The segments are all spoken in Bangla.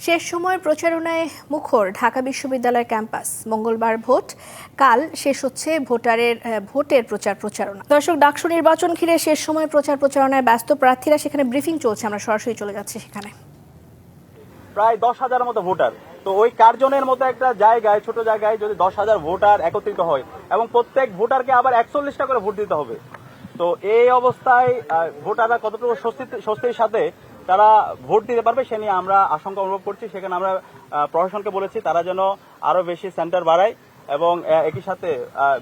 শেষ সময় প্রচারণায় মুখর ঢাকা বিশ্ববিদ্যালয়ের ক্যাম্পাস। মঙ্গলবার ভোট। কাল শেষ হচ্ছে ভোটারের ভোটের প্রচার প্রচারণা। দর্শক, ডাকসু নির্বাচন ঘিরে শেষ সময় প্রচার প্রচারণায় ব্যস্ত প্রার্থীরা সেখানে ব্রিফিং চলছে। আমরা সরাসরি চলে যাচ্ছি সেখানে। প্রায় দশ হাজারের মতো ভোটার। তো ওই কার্জনের মতো একটা জায়গায়, ছোট জায়গায় যদি দশ হাজার ভোটার একত্রিত হয় এবং প্রত্যেক ভোটারকে আবার একচল্লিশটা করে ভোট দিতে হবে। তো এই অবস্থায় ভোটাররা কতটুকু স্বস্তি- স্বস্তির সাথে তারা ভোট দিতে পারবে সে নিয়ে আমরা আশঙ্কা অনুভব করছি। সেখানে আমরা প্রশাসনকে বলেছি তারা যেন আরও বেশি সেন্টার বাড়ায় এবং একই সাথে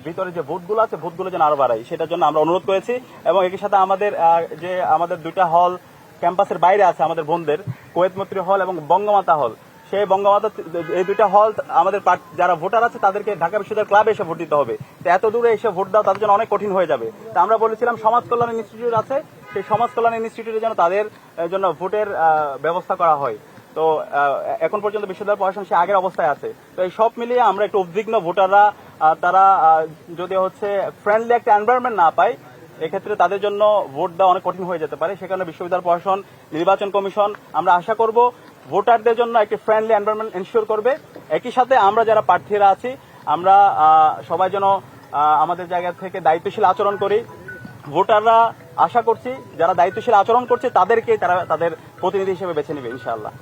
ভিতরে যে ভোটগুলো আছে, ভোটগুলো যেন আরও বাড়ায়। সেটার জন্য আমরা অনুরোধ করেছি এবং একই সাথে আমাদের যে আমাদের দুইটা হল ক্যাম্পাসের বাইরে আছে আমাদের বোনদের, কোয়েত মৈত্রী হল এবং বঙ্গমাতা হল সেই বঙ্গমাতা, এই দুইটা হল আমাদের যারা ভোটার আছে তাদেরকে ঢাকা বিশ্ববিদ্যালয় ক্লাবে এসে ভোট দিতে হবে। তো এত দূরে এসে ভোট দেওয়া তাদের জন্য অনেক কঠিন হয়ে যাবে। তা আমরা বলেছিলাম সমাজ কল্যাণ ইনস্টিটিউট আছে সেই সমাজ কল্যাণ ইনস্টিটিউটে যেন তাদের জন্য ভোটের ব্যবস্থা করা হয়। তো এখন পর্যন্ত বিশ্ববিদ্যালয় প্রশাসন সে আগের অবস্থায় আছে। তো এই সব মিলিয়ে আমরা একটু উদ্বিগ্ন ভোটাররা তারা যদি হচ্ছে ফ্রেন্ডলি একটা এনভায়রনমেন্ট না পায়, এক্ষেত্রে তাদের জন্য ভোট দেওয়া অনেক কঠিন হয়ে যেতে পারে। সেখানে বিশ্ববিদ্যালয় প্রশাসন, নির্বাচন কমিশন, আমরা আশা করব ভোটারদের জন্য একটি ফ্রেন্ডলি এনভায়রনমেন্ট এনশিওর করবে। একই সাথে আমরা যারা প্রার্থীরা আছি, আমরা সবাই যেন আমাদের জায়গা থেকে দায়িত্বশীল আচরণ করি। ভোটাররা আশা করছি যারা দায়িত্বশীল আচরণ করছে তাদেরকে তারা তাদের প্রতিনিধি হিসেবে বেছে নেবে ইনশাআল্লাহ।